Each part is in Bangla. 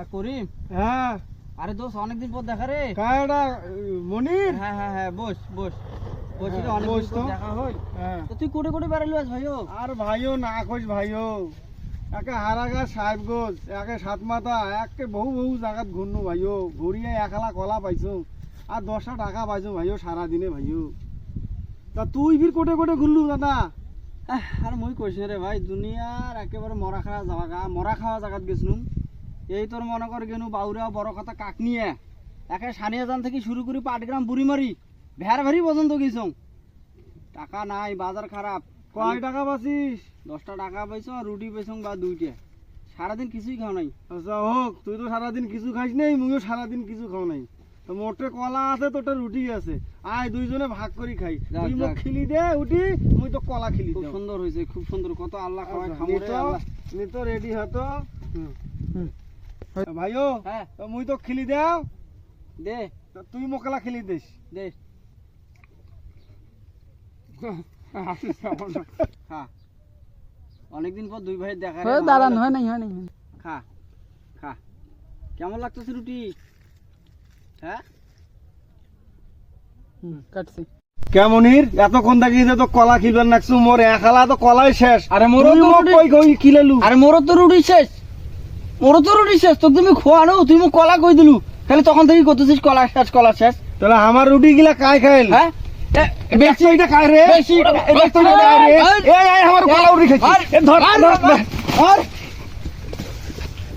আর করিম? হ্যাঁ। আরে দোষ অনেকদিন পর দেখা রে। কায়টা মনির? হ্যাঁ হ্যাঁ হ্যাঁ বস বস। বসি হ্যাঁ, তো। পর দেখা হই হ্যাঁ। তো তুই কোটে কোটে বেড়ালি আজ ভাইও? আর ভাইও না কইস ভাইও। একে হারাগা সাহেবগঞ্জ একে সাতমাথা একে বহু বহু জায়গাত ঘুরনু ভাইও। ঘুরিয়ে একলা কলা পাইছো। আর দশটা টাকা পাইছো ভাইও সারা দিনে ভাইও। তা তুই ফির কোটে কোটে ঘুরলু দাদা? আর মই কইছি রে ভাই দুনিয়ার একেবারে মরা খাওয়া জায়গা মরা খাওয়া জায়গাত গেছিলুম এই তোর মনে কর গেনু বাউরা বড় কথা কাক নিয়ে। একে সানিয়া জান থেকে শুরু করি পাটগ্রাম বুড়ি মারি ভেড়া ভেড়ি পর্যন্ত গেছং। টাকা নাই বাজার খারাপ। কয় টাকা পাচ্ছিস? দশটা টাকা পাইছো রুটি পাইছো বা দুইটা। সারাদিন কিছুই খাও নাই। আচ্ছা হোক তুই তো সারাদিন কিছু খাইস নাই মুইও সারাদিন কিছু খাও নাই। তো মোটে কলা আছে তোটা রুটি আছে। আয় দুইজনে ভাগ করি খাই। তুই যাক। খিলি দে উঠি মুই তো কলা খিলি খুব সুন্দর হয়েছে খুব সুন্দর। কত আল্লাহ খাওয়াই আচ্ছা, খামো রে আল্লাহ। নিতো রেডি হতো ভাইও হ্যাঁ। মুই তো খিলি দেও। দে। তুই মোকলা খিলি দিস। দে। খা। অনেকদিন পর দুই ভাই দেখা দাঁড়ান হয় নাই হয় নাই খা খা। কেমন লাগতেছে রুটি? হ্যাঁ? হুম, কাটছি। কেমনির এতক্ষণ তো কলা খিলবেন নাকছু মোর এখালা তো কলাই শেষ। আরে মোরও তো কই কই খিলেলু? আরে মোর তো রুটি শেষ। মোর তোর রুটি শেষ তোকে তুমি খোয়ানো তুই মোক কলা কই দিলু তাহলে তখন থেকে করতেছিস কলা শেষ কলা শেষ তাহলে আমার রুটি গিলা কাই খাইল হ্যাঁ বেশি এটা খাই রে বেশি এটা বেশি রে এই এই আমার কলা উড়ি খাইছি ধর আর- ধর, ধর, আর-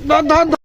ধর ধর ধর